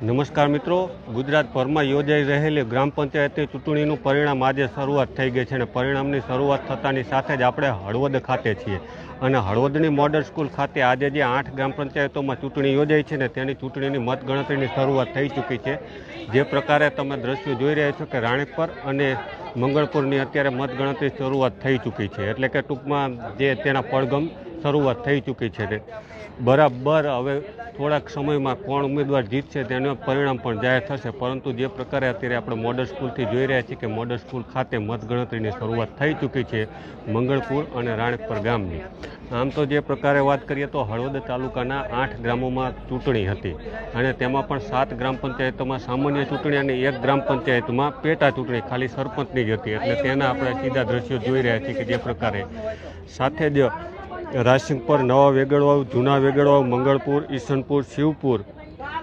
નમસ્કાર મિત્રો ગુજરાતભરમાં યોજાઈ રહેલી ગ્રામ પંચાયતની ચૂંટણીનું પરિણામ આજે શરૂઆત થઈ ગઈ છે અને પરિણામની શરૂઆત થતાની સાથે જ આપણે હળવદ ખાતે છીએ. અને હળવદની મોડલ સ્કૂલ ખાતે આજે જે આઠ ગ્રામ પંચાયતોમાં ચૂંટણી યોજાઈ છે ને તેની ચૂંટણીની મતગણતરીની શરૂઆત થઈ ચૂકી છે. જે પ્રકારે તમે દ્રશ્યો જોઈ રહ્યા છો કે રાણીપર અને મંગળપુરની અત્યારે મતગણતરી શરૂઆત થઈ ચૂકી છે. એટલે કે ટૂંકમાં જે તેના પડગમ શરૂઆત થઈ ચૂકી છે બરાબર, હવે થોડાક સમયમાં કોણ ઉમેદવાર જીતશે તેનું પરિણામ પણ જાહેર થશે. પરંતુ જે પ્રકારે અત્યારે આપણે મોડલ સ્કૂલથી જોઈ રહ્યા છીએ કે મોડલ સ્કૂલ ખાતે મતગણતરીની શરૂઆત થઈ ચૂકી છે મંગળપુર અને રાણકપર ગામની. આમ તો જે પ્રકારે વાત કરીએ તો હળવદ તાલુકાના આઠ ગ્રામોમાં ચૂંટણી હતી અને તેમાં પણ સાત ગ્રામ પંચાયતોમાં સામાન્ય ચૂંટણી અને એક ગ્રામ પંચાયતમાં પેટા ચૂંટણી ખાલી સરપંચની જ હતી. એટલે તેના આપણે સીધા દ્રશ્યો જોઈ રહ્યા છીએ કે જે પ્રકારે સાથે જ રાસિંગપર નવા વેગડવાવ, જૂના વેગડવાવ, મંગળપુર, ઈસનપુર, શિવપુર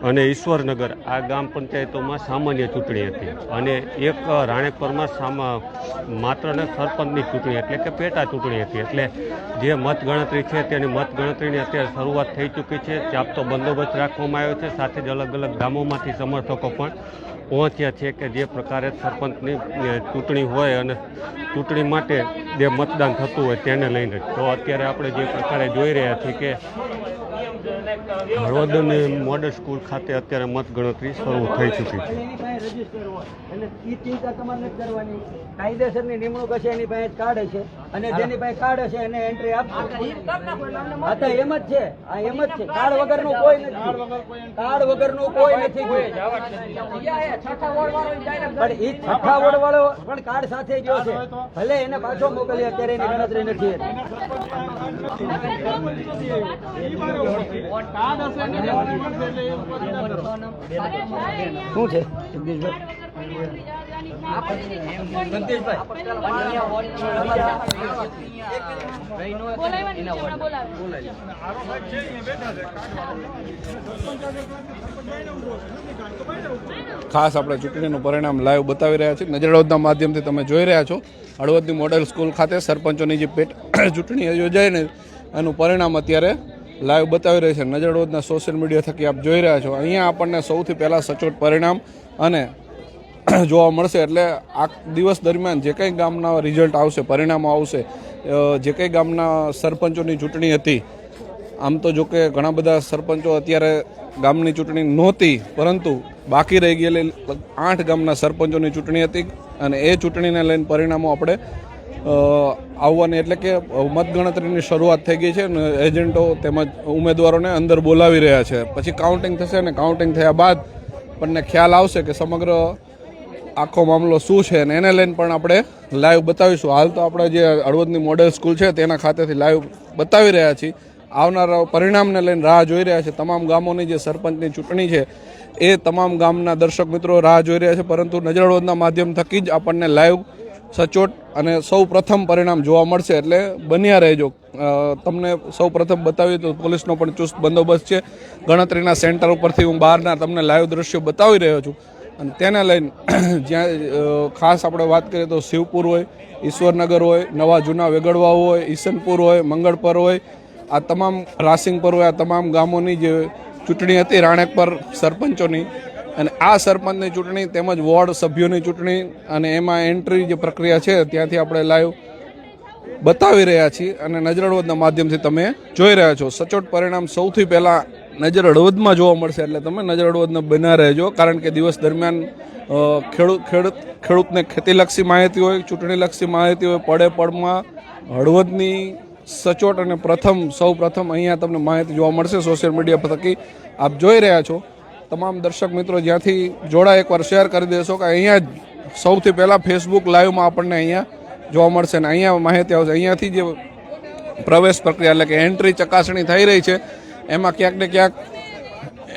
અને ઈશ્વરનગર. આ ગ્રામ પંચાયતોમાં સામાન્ય ચૂંટણી હતી અને એક રાણેપરમાં સામા, માત્ર ને સરપંચની ચૂંટણી એટલે કે પેટા ચૂંટણી હતી. એટલે જે મતગણતરી છે તેની મતગણતરીની અત્યારે શરૂઆત થઈ ચૂકી છે. ચાપતો બંદોબસ્ત રાખવામાં આવ્યો છે. સાથે જ અલગ અલગ ગામોમાંથી સમર્થકો પણ પહોંચ્યા છે કે જે પ્રકારે સરપંચની ચૂંટણી હોય અને ચૂંટણી માટે જે મતદાન થતું હોય તેને લઈને. તો અત્યારે આપણે જે પ્રકારે જોઈ રહ્યા છીએ કે હળવદની મોડલ સ્કૂલ ખાતે અત્યારે મતગણતરી શરૂ થઈ ચૂકી છે. એની પાસે રજિસ્ટર હોય એટલે ઈ ચિંતા તમારે નથી કરવાની. કાયદેસરની નિમણૂક હશે એની પાસે કાર્ડ હશે અને જેની પાસે કાર્ડ હશે એને એન્ટ્રી આપશે. હા તો એમ જ છે. આ એમ જ છે. કાર્ડ વગરનું કોઈ નથી. કાર્ડ વગરનું કોઈ નથી. પણ એ છઠ્ઠા વોર્ડ વાળો પણ કાર્ડ સાથે ગયો છે. ભલે એને પાછો મોકલી અત્યારે એની ગણતરી નથી. શું છે ખાસ આપણે ચૂંટણીનું પરિણામ લાઈવ બતાવી રહ્યા છીએ નજરડોદના માધ્યમથી તમે જોઈ રહ્યા છો હળવદની મોડેલ સ્કૂલ ખાતે સરપંચોની જે પેટ ચૂંટણી યોજાઈને એનું પરિણામ અત્યારે લાઈવ બતાવી રહી છે. નજરઅવધના સોશિયલ મીડિયા થકી આપ જોઈ રહ્યા છો. અહીંયા આપણને સૌથી પહેલાં સચોટ પરિણામ અને જોવા મળશે એટલે આ દિવસ દરમિયાન જે કંઈ ગામના રિઝલ્ટ આવશે, પરિણામો આવશે જે કંઈ ગામના સરપંચોની ચૂંટણી હતી, આમ તો જો કે ઘણા બધા સરપંચો અત્યારે ગામની ચૂંટણી નહોતી, પરંતુ બાકી રહી ગયેલી આઠ ગામના સરપંચોની ચૂંટણી હતી અને એ ચૂંટણીને લઈને પરિણામો આપણે આવવાની એટલે કે મતગણતરીની શરૂઆત થઈ ગઈ છે અને એજન્ટો તેમજ ઉમેદવારોને અંદર બોલાવી રહ્યા છે. પછી કાઉન્ટિંગ થશે અને કાઉન્ટિંગ થયા બાદ આપણને ખ્યાલ આવશે કે સમગ્ર આખો મામલો શું છે અને એને લઈને પણ આપણે લાઈવ બતાવીશું. હાલ તો આપણે જે હળવદની મોડેલ સ્કૂલ છે તેના ખાતેથી લાઈવ બતાવી રહ્યા છીએ. આવનારા પરિણામને લઈને રાહ જોઈ રહ્યા છે. તમામ ગામોની જે સરપંચની ચૂંટણી છે એ તમામ ગામના દર્શક મિત્રો રાહ જોઈ રહ્યા છે. પરંતુ નજર હળવદના માધ્યમ થકી જ આપણને લાઈવ સચોટ અને સૌ પ્રથમ પરિણામ જોવા મળશે એટલે બન્યા રહેજો. તમને સૌ પ્રથમ બતાવ્યું તો પોલીસનો પણ ચુસ્ત બંદોબસ્ત છે. ગણતરીના સેન્ટર ઉપરથી હું બહારના તમને લાઈવ દ્રશ્યો બતાવી રહ્યો છું. અને તેને લઈને જ્યાં ખાસ આપણે વાત કરીએ તો શિવપુર હોય, ઈશ્વરનગર હોય, નવા જૂના વેગડવા હોય, ઈસનપુર હોય મંગળપર હોય, આ તમામ રાસિંગપર હોય, આ તમામ ગામોની જે ચૂંટણી હતી રાણેકપર સરપંચોની અને આ સરપંચની ચૂંટણી તેમજ વોર્ડ સભ્યોની ચૂંટણી અને એમાં એન્ટ્રી જે પ્રક્રિયા છે ત્યાંથી આપણે લાઈવ બતાવી રહ્યા છીએ અને નજર હળવદના માધ્યમથી તમે જોઈ રહ્યા છો. સચોટ પરિણામ સૌથી પહેલાં નજર હળવદમાં જોવા મળશે એટલે તમે નજર હળવદને બના રહેજો. કારણ કે દિવસ દરમિયાન ખેડૂત ખેડૂત, ખેડૂતને ખેતીલક્ષી માહિતી હોય, ચૂંટણીલક્ષી માહિતી હોય, પડે પડમાં હળવદની સચોટ અને પ્રથમ સૌ પ્રથમ અહીંયા તમને માહિતી જોવા મળશે સોશિયલ મીડિયા થકી. આપ જોઈ રહ્યા છો તમામ દર્શક મિત્રો જ્યાંથી જોડા એકવાર શેર કરી દેશો કે અહીંયા જ સૌથી પહેલાં ફેસબુક લાઈવમાં આપણને અહીંયા જોવા મળશે ને અહીંયા માહિતી આવશે. અહીંયાથી જે પ્રવેશ પ્રક્રિયા એટલે કે એન્ટ્રી ચકાસણી થઈ રહી છે, એમાં ક્યાંક ને ક્યાંક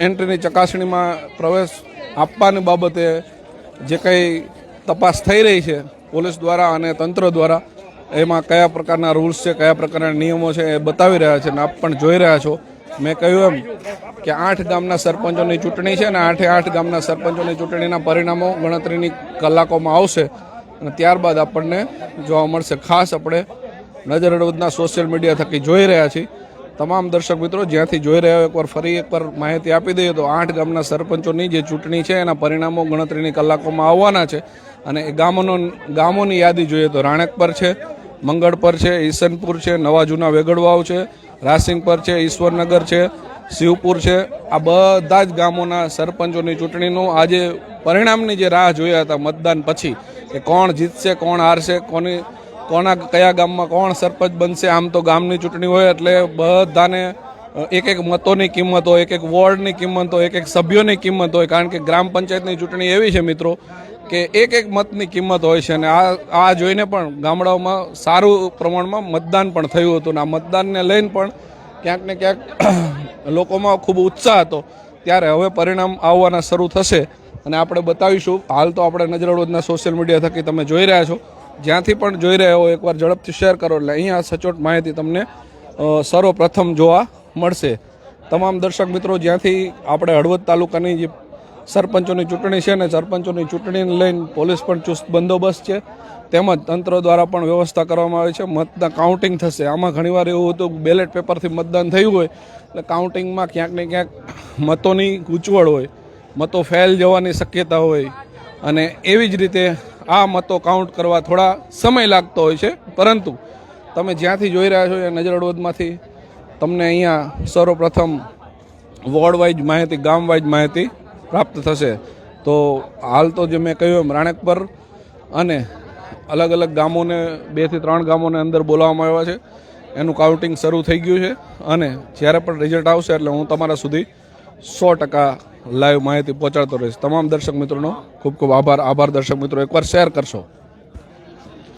એન્ટ્રીની ચકાસણીમાં પ્રવેશ આપવાની બાબતે જે કંઈ તપાસ થઈ રહી છે પોલીસ દ્વારા અને તંત્ર દ્વારા, એમાં કયા પ્રકારના રૂલ્સ છે, કયા પ્રકારના નિયમો છે એ બતાવી રહ્યા છે ને આપ પણ જોઈ રહ્યા છો. મેં કહ્યું એમ કે આઠ ગામના સરપંચોની ચૂંટણી છે અને આઠે આઠ ગામના સરપંચોની ચૂંટણીના પરિણામો ગણતરીની કલાકોમાં આવશે અને ત્યારબાદ આપણને જોવા મળશે. ખાસ આપણે નજર અડવદના સોશિયલ મીડિયા થકી જોઈ રહ્યા છીએ. તમામ દર્શક મિત્રો જ્યાંથી જોઈ રહ્યા હોય, એકવાર ફરી એકવાર માહિતી આપી દઈએ તો આઠ ગામના સરપંચોની જે ચૂંટણી છે એના પરિણામો ગણતરીની કલાકોમાં આવવાના છે. અને એ ગામોનો ગામોની યાદી જોઈએ તો રાણેકપર છે મંગળપર છે, ઈસનપુર છે, નવા જૂના વેગડવાવ છે રાસિંગપર છે, ઈશ્વરનગર છે, શિવપુર છે. આ બધા જ ગામોના સરપંચોની ચૂંટણીનું આજે પરિણામની જે રાહ જોયા હતા મતદાન પછી, કે કોણ જીતશે, કોણ હારશે, કોની, કોના કયા ગામમાં કોણ સરપંચ બનશે, આમ તો ગામની ચૂંટણી હોય એટલે બધાને એક એક મતોની કિંમત હોય એક એક વોર્ડની કિંમત હોય એક એક સભ્યોની કિંમત હોય, કારણ કે ગ્રામ પંચાયતની ચૂંટણી એવી છે મિત્રો કે એક એક મતની કિંમત હોય છે અને આ આ જોઈને પણ ગામડાઓમાં સારું પ્રમાણમાં મતદાન પણ થયું હતું અને આ મતદાનને લઈને પણ ક્યાંક ને ક્યાંક લોકોમાં ખૂબ ઉત્સાહ હતો. ત્યારે હવે પરિણામ આવવાના શરૂ થશે અને આપણે બતાવીશું. હાલ તો આપણે નજરરોડના સોશિયલ મીડિયા થકી તમે જોઈ રહ્યા છો. જ્યાંથી પણ જોઈ રહ્યા હો, એકવાર ઝડપથી શેર કરો એટલે અહીંયા સચોટ માહિતી તમને સર્વપ્રથમ જોવા મળશે. તમામ દર્શક મિત્રો, જ્યાંથી આપણે હળવદ તાલુકાની જે સરપંચોની ચૂંટણી છે ને સરપંચોની ચૂંટણીને લઈને પોલીસ પણ ચુસ્ત બંદોબસ્ત છે. તેમજ તંત્ર દ્વારા પણ વ્યવસ્થા કરવામાં આવે છે. મતદાન કાઉન્ટિંગ થશે. આમાં ઘણીવાર એવું હતું બેલેટ પેપરથી મતદાન થયું હોય, એટલે કાઉન્ટિંગમાં ક્યાંક ને ક્યાંક મતોની ગૂંચવડ હોય, મતો ફેલ જવાની શક્યતા હોય. અને એવી જ રીતે આ મતો કાઉન્ટ કરવા થોડા સમય લાગતો હોય છે. પરંતુ તમે જ્યાંથી જોઈ રહ્યા છો એ નજરડોદમાંથી તમને અહીંયા સર્વપ્રથમ વોર્ડ વાઇઝ માહિતી ગામ વાઇઝ માહિતી પ્રાપ્ત થશે. તો હાલ તો જે મેં કહ્યું એમ રાણેકપર અને અલગ અલગ ગામોને બેથી ત્રણ ગામોને અંદર બોલાવવામાં આવ્યા છે. એનું કાઉન્ટિંગ શરૂ થઈ ગયું છે અને જ્યારે પણ રિઝલ્ટ આવશે એટલે હું તમારા સુધી સો ટકા લાઈવ માહિતી પહોંચાડતો રહીશ. તમામ દર્શક મિત્રોનો ખૂબ ખૂબ આભાર. આભાર દર્શક મિત્રો, એકવાર શેર કરશો.